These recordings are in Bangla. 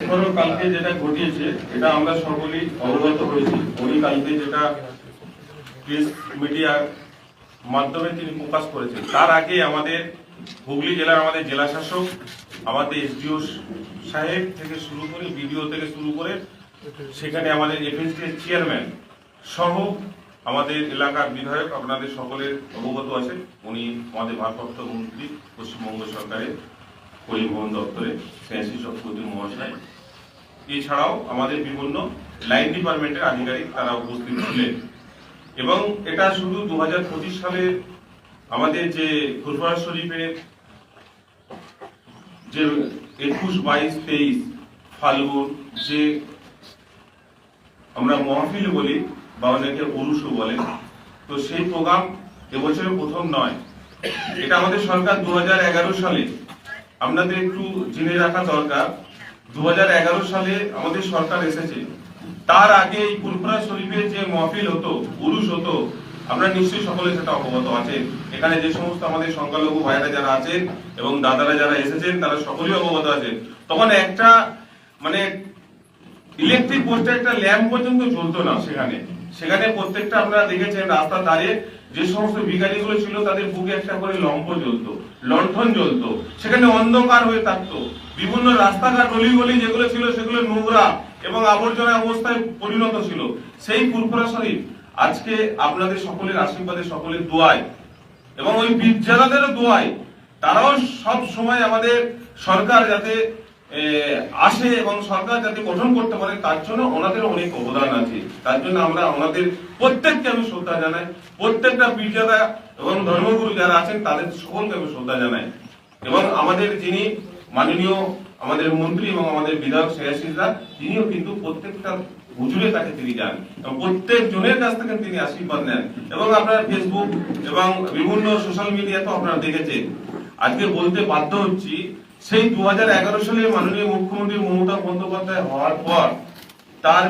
ধরো কালকে যেটা ঘটিয়েছে, এটা আমরা সকলেই অবগত হয়েছি। উনি কালকে যেটা প্রেস মিডিয়ার মাধ্যমে তিনি প্রকাশ করেছেন। তার আগে আমাদের হুগলি জেলার আমাদের জেলা শাসক, আমাদের এসডিও সাহেব থেকে শুরু করে বিডিও থেকে শুরু করে সেখানে আমাদের এফএসডি এর চেয়ারম্যান সহ আমাদের এলাকার বিধায়ক আপনাদের সকলের অবগত আছে। উনি আমাদের ভারপ্রাপ্ত মন্ত্রী, পশ্চিমবঙ্গ সরকারের পরিবহন দপ্তরে স্নেহাশী চক্রবর্তী মহাশয়। এছাড়াও আমাদের বিভিন্ন লাইন ডিপার্টমেন্টের আধিকারিক তারা উপস্থিত ছিলেন। এবং এটা শুধু দুই হাজার পঁচিশ সালে আমাদের যে ফুরফুরা শরীফের যে একুশ বাইশ তেইশ ফাল্গুন যে আমরা মহফিল বলি বা অনেকে উরুসও বলে, তো সেই প্রোগ্রাম এবছরের প্রথম নয়। এটা আমাদের সরকার দু হাজার এগারো সালে আপনাদের একটু জেনে রাখা দরকার। দু হাজার এগারো সালে আমাদের সরকার এসেছে। তার আগে এই ফুরফুরা শরীফের যে মহফিল হতো উরুস হতো, আমরা নিশ্চয়ই সকলে সেটা অবগত আছেন। এখানে যে সমস্ত আমাদের সংখ্যালঘু ভাইরা যারা আছেন এবং দাদারা যারা এসেছেন, তারা সকলেই অবগত আছেন। তখন একটা মানে ইলেকট্রিক পোস্টে একটা ল্যাম্প পর্যন্ত জ্বলতো না সেখানে। সেখানে প্রত্যেকটা আপনারা দেখেছেন রাস্তার ধারে যে সমস্ত ভিখারিগুলো ছিল তাদের বুকে একটা করে লম্প জ্বলতো, লণ্ঠন জ্বলতো, সেখানে অন্ধকার হয়ে থাকতো। বিভিন্ন রাস্তাঘাট অলিগলি যেগুলো ছিল সেগুলো নোংরা এবং আবর্জনা অবস্থায় পরিণত ছিল। সেই ফুরফুরা শরীফ আজকে আপনাদের সকলের আশীর্বাদে, সকলের দোয়ায় এবং ওই বিদ্যালয়দেরও দোয়ায়, তারাও সব সময় আমাদের সরকার যাতে আসে এবং সরকার যাতে গঠন করতে পারে, তার জন্য ওনাদের অনেক অবদান আছে। তার জন্য আমরা ওনাদের প্রত্যেককে আমি শ্রদ্ধা জানাই। প্রত্যেকটা পীরজাদা এবং ধর্মগুরু যারা আছেন, তাদের সকলকে আমি শ্রদ্ধা জানাই। এবং আমাদের যিনি মাননীয় আমাদের মন্ত্রী এবং আমাদের বিধায়ক শ্রেয়াসিসরা তিনিও কিন্তু প্রত্যেকটা হুজুরের কাছে তিনি যান এবং প্রত্যেক জনের কাছ থেকে তিনি আশীর্বাদ নেন। এবং আপনার ফেসবুক এবং বিভিন্ন সোশ্যাল মিডিয়াতে আপনারা দেখেছেন। আজকে বলতে বাধ্য হচ্ছি, সেই দুহাজার এগারো সালে মাননীয় মুখ্যমন্ত্রী মমতা বন্দ্যোপাধ্যায় হওয়ার পর তার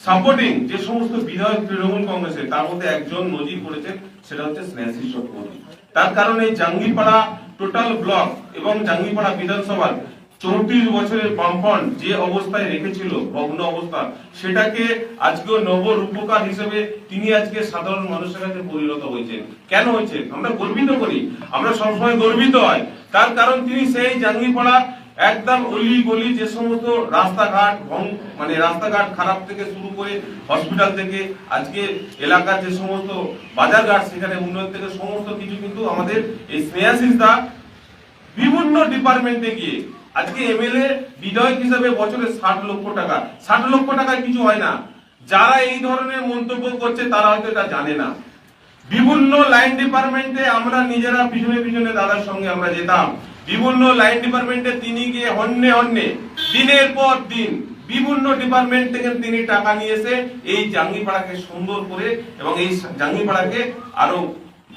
সাপোর্টিং যে সমস্ত বিধায়ক তৃণমূল কংগ্রেসের, তার মধ্যে একজন নজির করেছেন সেটা হচ্ছে স্নেহাশী চক্রবর্তী। তার কারণে জাঙ্গিপাড়া টোটাল ব্লক এবং জাঙ্গিপাড়া বিধানসভার চৌত্রিশ বছরের বামফ্রন্ট যে অবস্থায় রেখেছিল, ভগ্ন অবস্থা, সেটাকে আজকে নব রূপকার হিসেবে তিনি আজকে সাধারণ মানুষের কাছে পরিণত হয়েছে কেন হয়েছে? আমরা গর্বিত করি। আমরা সবসময় গর্বিত হয়। তার কারণ তিনি সেই জাঙ্গিপাড়া একদম অলি গলি যে সমস্ত রাস্তাঘাট মানে রাস্তাঘাট খারাপ থেকে শুরু করে হসপিটাল থেকে আজকে এলাকার যে সমস্ত বাজারঘাট, সেখানে উন্নয়ন থেকে সমস্ত কিছু কিন্তু আমাদের এই স্নেহাশিস দা বিভিন্ন ডিপার্টমেন্টে গিয়ে, আজকে এমএলএ বিধায়ক হিসাবে বছরে ষাট লক্ষ টাকা। ষাট লক্ষ টাকায় কিছু হয় না। যারা এই ধরনের মন্তব্য করছে, তারা হয়তো এটা জানে না। বিভিন্ন লাইন ডিপার্টমেন্টে আমরা নিজেরা পিছনে পিছনে দাদার সঙ্গে আমরা যেতাম। বিভিন্ন লাইন ডিপার্টমেন্টে তিনি গিয়ে হন্যে হন্যে, দিনের পর দিন, বিভিন্ন ডিপার্টমেন্ট থেকে তিনি টাকা নিয়ে এসে এই জাঙ্গিপাড়াকে সুন্দর করে এবং এই জাঙ্গিপাড়াকে আরও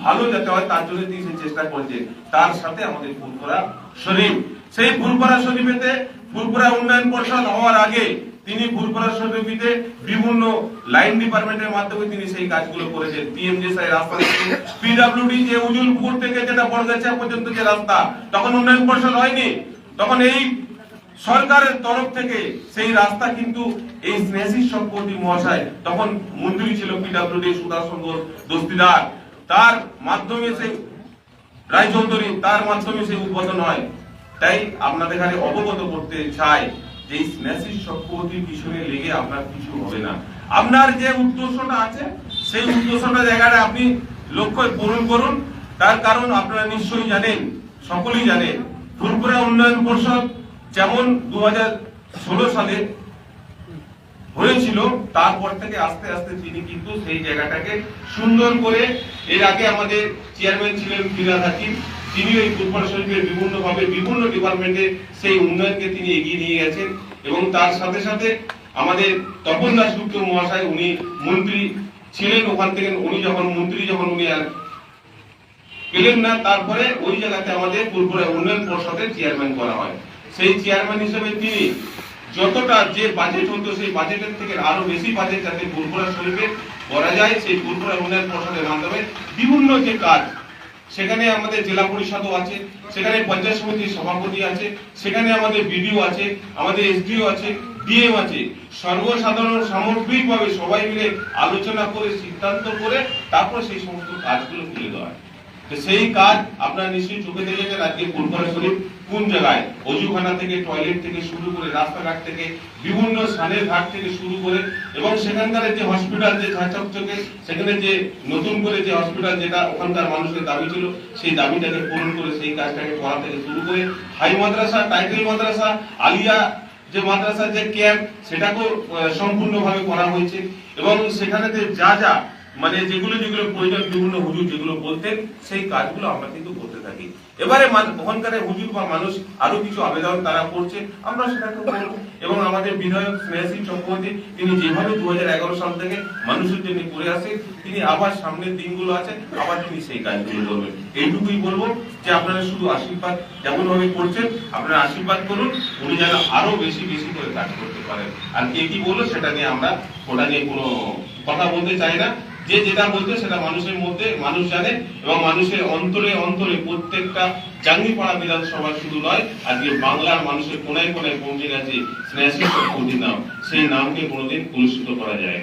ভালো যাতে হয়, তার জন্য তিনি চেষ্টা করেছেন। তার সাথে আমাদের ফুলপুরা শরীফ। সেই ফুলপুরা শরীফেতে ফুলপুরা উন্নয়ন পরিষদ হওয়ার আগে তিনি ফুলপুরা শরীফিতে বিভিন্ন লাইন ডিপার্টমেন্টের মাধ্যমে তিনি সেই কাজগুলো করেছেন। পিএমজেসাই রাস্তা থেকে পিডব্লিউডি যে উজুলপুর থেকে যেটা বড়গাছা পর্যন্ত যে রাস্তা, তখন উন্নয়ন পরিষদ হয়নি। তখন এই সরকারের তরফ থেকে সেই রাস্তা কিন্তু এই স্নেহাশিস চক্রবর্তী মহাশয়, তখন মন্ত্রী ছিল পিডব্লিউডি সুধাসঙ্গ দস্তিদার। তার মাধ্যমে সেই রায়চৌধুরী তার মাধ্যমে সেই উদ্বোধন হয়। তাই আপনাদের এখানে অবগত করতে চাই যে স্নেহাশিস চক্রবর্তীর পিছনে লেগে আপনার কিছু হবে না। আপনার যে উদ্দেশ্যটা আছে, সেই উদ্দেশ্যটা জায়গাটা আপনি লক্ষ্য পূরণ করুন। তার কারণ আপনারা নিশ্চয়ই জানেন, সকলেই জানেন। ফুলপুরা উন্নয়ন পরিষদ যেমন দু হাজার ষোলো সালে হয়েছিল, তারপর থেকে আস্তে আস্তে তিনি কিন্তু সেই জায়গাটাকে সুন্দর করে, এর আগে আমাদের চেয়ারম্যান ছিলেন হাকিম তিনি ফুটবল শরীফের বিভিন্ন ডিপার্টমেন্টে সেই উন্নয়নকে তিনি এগিয়ে নিয়ে গেছেন এবং তার সাথে সাথে আমাদের তপন দাসগুপ্ত মহাশয়, উনি মন্ত্রী ছিলেন, ওখান থেকে উনি যখন মন্ত্রী, যখন উনি আর পেলেন না, তারপরে ওই জায়গাতে আমাদের উন্নয়ন পরিষদের চেয়ারম্যান করা হয়। সেই চেয়ারম্যান হিসেবে তিনি যতটা যে বাজেট হতো সেই বাজেটের থেকে আরও বেশি বাজেট যাতে ফুলপুরা শরীফে করা যায়, সেই ফুলপুরা উন্নয়ন পরিষদের মাধ্যমে বিভিন্ন যে কাজ, সেখানে আমাদের জেলা পরিষদও আছে, সেখানে পঞ্চায়েত সমিতির সভাপতি আছে, সেখানে আমাদের বিডিও আছে, আমাদের এসডিও আছে, ডিএম আছে। সর্বসাধারণ সামগ্রিকভাবে সবাই মিলে আলোচনা করে, সিদ্ধান্ত করে, তারপর সেই সমস্ত কাজগুলো তুলে দেওয়া হয়। তো সেই কাজ আপনারা নিশ্চয়ই চোখে দেখেছেন আজকে ফুলপাড়া শরীফ, কোন জায়গায়? অজুখানা থেকে, টয়লেট থেকে শুরু করে রাস্তাঘাট থেকে, বিভিন্ন স্থানের ঘাট থেকে শুরু করে এবং সেখানকার যে হসপিটাল, যে ঝাঁচকচকে সেখানে যে নতুন করে যে হসপিটাল যেটা ওখানকার মানুষের দাবি ছিল, সেই দাবিটাকে পূরণ করে সেই কাজটাকে করা থেকে শুরু করে হাই মাদ্রাসা, টাইটেল মাদ্রাসা, আলিয়া যে মাদ্রাসার যে ক্যাম্প, সেটাকেও সম্পূর্ণভাবে করা হয়েছে এবং সেখানে যে যা যা মানে যেগুলো যেগুলো প্রয়োজন, বিভিন্ন হুজুর যেগুলো বলতেন, সেই কাজগুলো আমরা কিন্তু করতে থাকি। এবারে ওখানকার হুজুর বা মানুষ আরও কিছু আবেদন তারা করছে, আমরা সেটাকে করব। এবং আমাদের বিধায়ক স্নেহাসিং চক্রবর্তী, তিনি যেভাবে দু সাল থেকে মানুষের জন্য করে আসে তিনি আবার সামনের দিনগুলো আছে, আবার তিনি সেই কাজগুলো করবেন। এইটুকুই বলব যে আপনারা শুধু আশীর্বাদ যেমন ভাবে করছেন, আপনারা আশীর্বাদ করুন, উনি যেন আরও বেশি বেশি করে কাজ করতে পারেন। আর কে কি বলল সেটা নিয়ে আমরা ওটা নিয়ে কোনো কথা বলতে চাই না। যে যেটা বলছে সেটা মানুষের মধ্যে, মানুষ জানে এবং মানুষের অন্তরে অন্তরে প্রত্যেকটা জাঙ্গিপাড়া বিধানসভা শুধু নয়, আজকে বাংলার মানুষের কোনায় কোনায় পৌঁছে গেছে নাম সেই নামকে কোনোদিন কলুষিত করা যায়